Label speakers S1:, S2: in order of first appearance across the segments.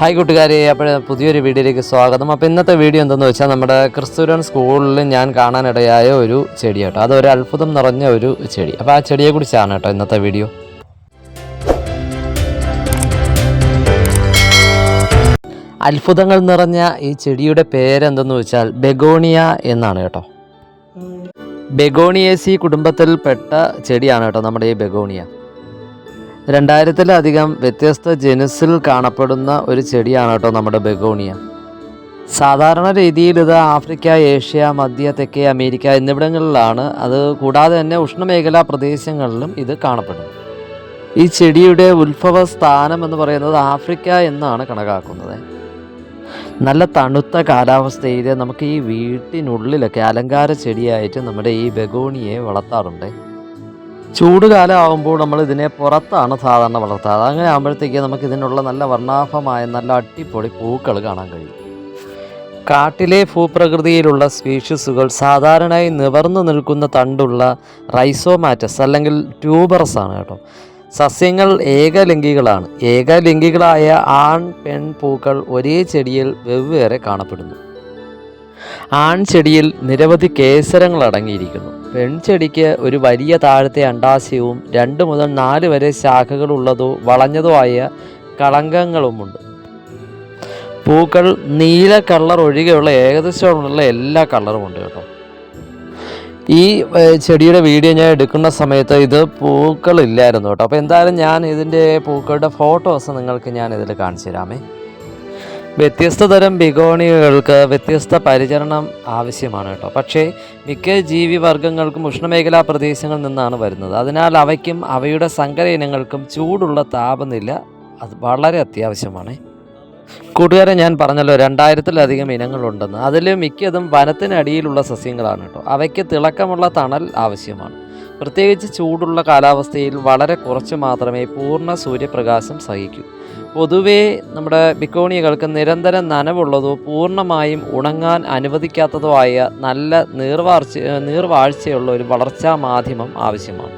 S1: Hi കൂട്ടുകാരെ അപ്പോൾ പുതിയൊരു വീഡിയോയിലേക്ക് സ്വാഗതം. അപ്പോൾ ഇന്നത്തെ വീഡിയോ എന്തെന്ന് വെച്ചാൽ നമ്മുടെ ക്രിസ്തുരൻ സ്കൂളിൽ ഞാൻ കാണാനിടയായ ഒരു ചെടി കേട്ടോ അതൊരു അത്ഭുതം നിറഞ്ഞ ഒരു ചെടി. അപ്പോൾ ആ ചെടിയെക്കുറിച്ചാണ് കേട്ടോ ഇന്നത്തെ വീഡിയോ. അത്ഭുതങ്ങൾ നിറഞ്ഞ ഈ ചെടിയുടെ പേരെന്തെന്ന് വെച്ചാൽ ബെഗോണിയ എന്നാണ് കേട്ടോ. ബെഗോണിയേസി കുടുംബത്തിൽപ്പെട്ട ചെടിയാണ് കേട്ടോ നമ്മുടെ ഈ ബെഗോണിയ. രണ്ടായിരത്തിലധികം വ്യത്യസ്ത ജനുസിൽ കാണപ്പെടുന്ന ഒരു ചെടിയാണ് കേട്ടോ നമ്മുടെ ബെഗോണിയ. സാധാരണ രീതിയിൽ ഇത് ആഫ്രിക്ക ഏഷ്യ മധ്യ തെക്കേ അമേരിക്ക എന്നിവിടങ്ങളിലാണ്. അത് കൂടാതെ തന്നെ ഉഷ്ണമേഖലാ പ്രദേശങ്ങളിലും ഇത് കാണപ്പെടുന്നു. ഈ ചെടിയുടെ ഉത്ഭവ സ്ഥാനം എന്ന് പറയുന്നത് ആഫ്രിക്ക എന്നാണ് കണക്കാക്കുന്നത്. നല്ല തണുത്ത കാലാവസ്ഥയിൽ നമുക്ക് ഈ വീട്ടിനുള്ളിലൊക്കെ അലങ്കാര ചെടിയായിട്ട് നമ്മുടെ ഈ ബെഗോണിയെ വളർത്താറുണ്ട്. ചൂട് കാലം ആകുമ്പോൾ നമ്മൾ ഇതിനെ പുറത്താണ് സാധാരണ വളർത്താറ് അങ്ങനെ ആകുമ്പോഴത്തേക്ക് നമുക്ക് ഇതിനുള്ള നല്ല വർണാഭമായ നല്ല അടിപൊളി പൂക്കൾ കാണാൻ കഴിയും. കാട്ടിലെ ഭൂപ്രകൃതിയിലുള്ള സ്പീഷീസുകൾ സാധാരണയായി നിവർന്നു നിൽക്കുന്ന തണ്ടുള്ള റൈസോമാറ്റസ് അല്ലെങ്കിൽ ട്യൂബറസ് ആണ് കേട്ടോ. സസ്യങ്ങൾ ഏകലിംഗികളാണ്. ഏകലിംഗികളായ ആൺ പെൺ പൂക്കൾ ഒരേ ചെടിയിൽ വെവ്വേറെ കാണപ്പെടുന്നു. ആൺ ചെടിയിൽ നിരവധി കേസരങ്ങൾ അടങ്ങിയിരിക്കുന്നു. പെൺചെടിക്ക് ഒരു വലിയ താഴത്തെ അണ്ടാശയവും രണ്ട് മുതൽ നാല് വരെ ശാഖകളുള്ളതോ വളഞ്ഞതോ ആയ കളങ്കങ്ങളുമുണ്ട്. പൂക്കൾ നീല കളർ ഒഴികെയുള്ള ഏകദേശമുള്ള എല്ലാ കളറും ഉണ്ട് കേട്ടോ. ഈ ചെടിയുടെ വീഡിയോ ഞാൻ എടുക്കുന്ന സമയത്ത് ഇത് പൂക്കളില്ലായിരുന്നു കേട്ടോ. അപ്പോൾ എന്തായാലും ഞാൻ ഇതിന്റെ പൂക്കളുടെ ഫോട്ടോസ് നിങ്ങൾക്ക് ഞാൻ ഇതിൽ കാണിച്ചു തരാമേ. വ്യത്യസ്ത തരം ബിഗോണികൾക്ക് വ്യത്യസ്ത പരിചരണം ആവശ്യമാണ് കേട്ടോ. പക്ഷേ മിക്ക ജീവിവർഗങ്ങൾക്കും ഉഷ്ണമേഖലാ പ്രദേശങ്ങളിൽ നിന്നാണ് വരുന്നത്. അതിനാൽ അവയ്ക്കും അവയുടെ സങ്കര ഇനങ്ങൾക്കും ചൂടുള്ള താപനില അത് വളരെ അത്യാവശ്യമാണ്. കൂട്ടുകാരെ ഞാൻ പറഞ്ഞല്ലോ രണ്ടായിരത്തിലധികം ഇനങ്ങളുണ്ടെന്ന്. അതിൽ മിക്കതും വനത്തിനടിയിലുള്ള സസ്യങ്ങളാണ് കേട്ടോ. അവയ്ക്ക് തിളക്കമുള്ള തണൽ ആവശ്യമാണ്. പ്രത്യേകിച്ച് ചൂടുള്ള കാലാവസ്ഥയിൽ വളരെ കുറച്ച് മാത്രമേ പൂർണ സൂര്യപ്രകാശം സഹിക്കൂ. പൊതുവേ നമ്മുടെ ബിക്കോണിയകൾക്ക് നിരന്തരം നനവുള്ളതോ പൂർണമായും ഉണങ്ങാൻ അനുവദിക്കാത്തതോ ആയ നല്ല നീർവാർച്ച നീർവാഴ്ചയുള്ള ഒരു വളർച്ചാ മാധ്യമം ആവശ്യമാണ്.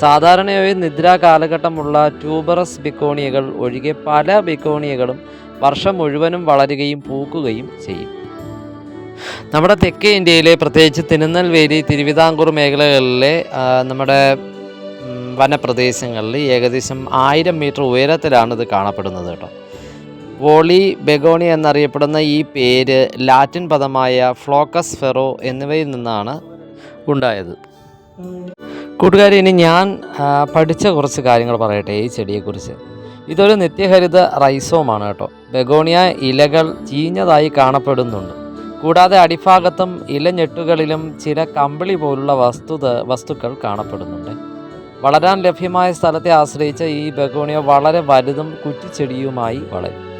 S1: സാധാരണയായി നിദ്രാ കാലഘട്ടമുള്ള ട്യൂബറസ് ബിക്കോണിയകൾ ഒഴികെ പല ബിക്കോണിയകളും വർഷം മുഴുവനും വളരുകയും പൂക്കുകയും ചെയ്യും. നമ്മുടെ തെക്കേ ഇന്ത്യയിലെ പ്രത്യേകിച്ച് തിരുനെൽവേലി തിരുവിതാംകൂർ മേഖലകളിലെ നമ്മുടെ വനപ്രദേശങ്ങളിൽ ഏകദേശം ആയിരം മീറ്റർ ഉയരത്തിലാണ് ഇത് കാണപ്പെടുന്നത് കേട്ടോ. വോളി ബെഗോണി എന്നറിയപ്പെടുന്ന ഈ പേര് ലാറ്റിൻ പദമായ ഫ്ലോക്കസ് ഫെറോ എന്നിവയിൽ നിന്നാണ് ഉണ്ടായത്. കൂട്ടുകാരി ഇനി ഞാൻ പഠിച്ച കുറച്ച് കാര്യങ്ങൾ പറയട്ടെ ഈ ചെടിയെക്കുറിച്ച്. ഇതൊരു നിത്യഹരിത റൈസോമാണ് കേട്ടോ. ബെഗോണിയ ഇലകൾ ചീഞ്ഞതായി കാണപ്പെടുന്നുണ്ട്. കൂടാതെ അടിഭാഗത്തും ഇലഞ്ഞെട്ടുകളിലും ചില കമ്പിളി പോലുള്ള വസ്തുത വസ്തുക്കൾ കാണപ്പെടുന്നുണ്ട്. വളരാൻ ലഭ്യമായ സ്ഥലത്തെ ആശ്രയിച്ച് ഈ ബഗോണിയ വളരെ വലുതും കുറ്റിച്ചെടിയുമായി വളരും.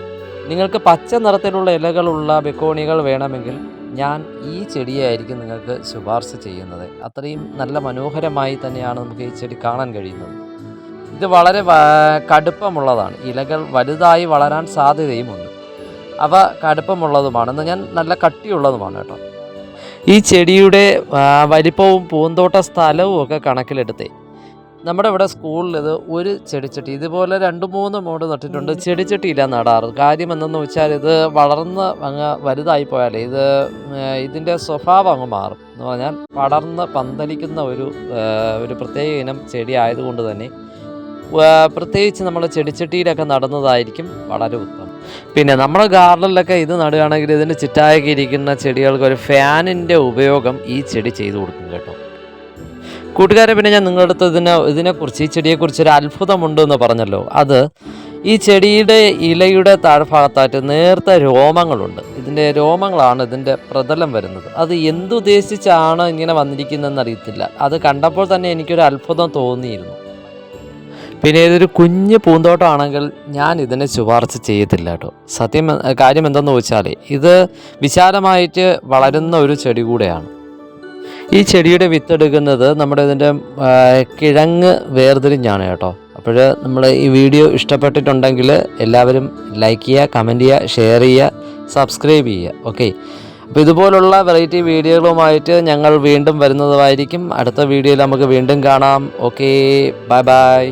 S1: നിങ്ങൾക്ക് പച്ച നിറത്തിലുള്ള ഇലകളുള്ള ബെഗോണികൾ വേണമെങ്കിൽ ഞാൻ ഈ ചെടിയായിരിക്കും നിങ്ങൾക്ക് ശുപാർശ ചെയ്യുന്നത്. അത്രയും നല്ല മനോഹരമായി തന്നെയാണ് നമുക്ക് ഈ ചെടി കാണാൻ കഴിയുന്നത്. ഇത് വളരെ കടുപ്പമുള്ളതാണ്. ഇലകൾ വലുതായി വളരാൻ സാധ്യതയുമുണ്ട്. അവ കടുപ്പമുള്ളതുമാണ്. ഞാൻ നല്ല കട്ടിയുള്ളതുമാണ് കേട്ടോ. ഈ ചെടിയുടെ വലിപ്പവും പൂന്തോട്ട സ്ഥലവും ഒക്കെ കണക്കിലെടുത്തേ. നമ്മുടെ ഇവിടെ സ്കൂളിൽ ഇത് ഒരു ചെടിച്ചട്ടി ഇതുപോലെ രണ്ട് മൂന്ന് മോഡ് നട്ടിട്ടുണ്ട്. ചെടിച്ചട്ടിയില്ല നടാറ്. കാര്യം എന്തെന്ന് വെച്ചാൽ ഇത് വളർന്ന് അങ്ങ് വലുതായി പോയാലേ ഇത് ഇതിന്റെ സ്വഭാവം അങ്ങ് മാറും എന്ന് പറഞ്ഞാൽ വളർന്ന് പന്തലിക്കുന്ന ഒരു ഒരു പ്രത്യേക ഇനം ചെടി ആയതുകൊണ്ട് തന്നെ പ്രത്യേകിച്ച് നമ്മൾ ചെടിച്ചട്ടിയിലൊക്കെ നടുന്നതായിരിക്കും വളരെ ഉത്തമം. പിന്നെ നമ്മുടെ ഗാർഡനിലൊക്കെ ഇത് നടുകയാണെങ്കിൽ ഇതിന് ചിറ്റായൊക്കെ ഇരിക്കുന്ന ചെടികൾക്ക് ഒരു ഫാനിന്റെ ഉപയോഗം ഈ ചെടി ചെയ്തു കൊടുക്കും കേട്ടോ. കൂട്ടുകാരെ പിന്നെ ഞാൻ നിങ്ങളുടെ അടുത്ത് ഇതിനെ ഇതിനെക്കുറിച്ച് ഈ ചെടിയെക്കുറിച്ച് ഒരു അത്ഭുതമുണ്ട് എന്ന് പറഞ്ഞല്ലോ. അത് ഈ ചെടിയുടെ ഇലയുടെ താഴ്ഭാഗത്തായിട്ട് നേർത്ത രോമങ്ങളുണ്ട്. ഇതിന്റെ രോമങ്ങളാണ് ഇതിന്റെ പ്രതലം വരുന്നത്. അത് എന്തുദ്ദേശിച്ചാണ് ഇങ്ങനെ വന്നിരിക്കുന്നതെന്ന് അറിയത്തില്ല. അത് കണ്ടപ്പോൾ തന്നെ എനിക്കൊരു അത്ഭുതം തോന്നിയിരുന്നു. പിന്നെ ഇതൊരു കുഞ്ഞ് പൂന്തോട്ടമാണെങ്കിൽ ഞാൻ ഇതിനെ ശുപാർശ ചെയ്യത്തില്ല കേട്ടോ. സത്യം കാര്യം എന്തെന്ന് വെച്ചാൽ ഇത് വിശാലമായിട്ട് വളരുന്ന ഒരു ചെടി കൂടെയാണ്. ഈ ചെടിയുടെ വിത്തെടുക്കുന്നത് നമ്മുടെ ഇതിന്റെ കിഴങ്ങ് വേർതിരിഞ്ഞാണ് കേട്ടോ. അപ്പോൾ നമ്മൾ ഈ വീഡിയോ ഇഷ്ടപ്പെട്ടിട്ടുണ്ടെങ്കിൽ എല്ലാവരും ലൈക്ക് ചെയ്യുക കമന്റ് ചെയ്യുക ഷെയർ ചെയ്യുക സബ്സ്ക്രൈബ് ചെയ്യുക. ഓക്കെ. അപ്പോൾ ഇതുപോലുള്ള വെറൈറ്റി വീഡിയോകളുമായിട്ട് ഞങ്ങൾ വീണ്ടും വരുന്നതായിരിക്കും. അടുത്ത വീഡിയോയിൽ നമുക്ക് വീണ്ടും കാണാം. ഓക്കേ. Bye bye.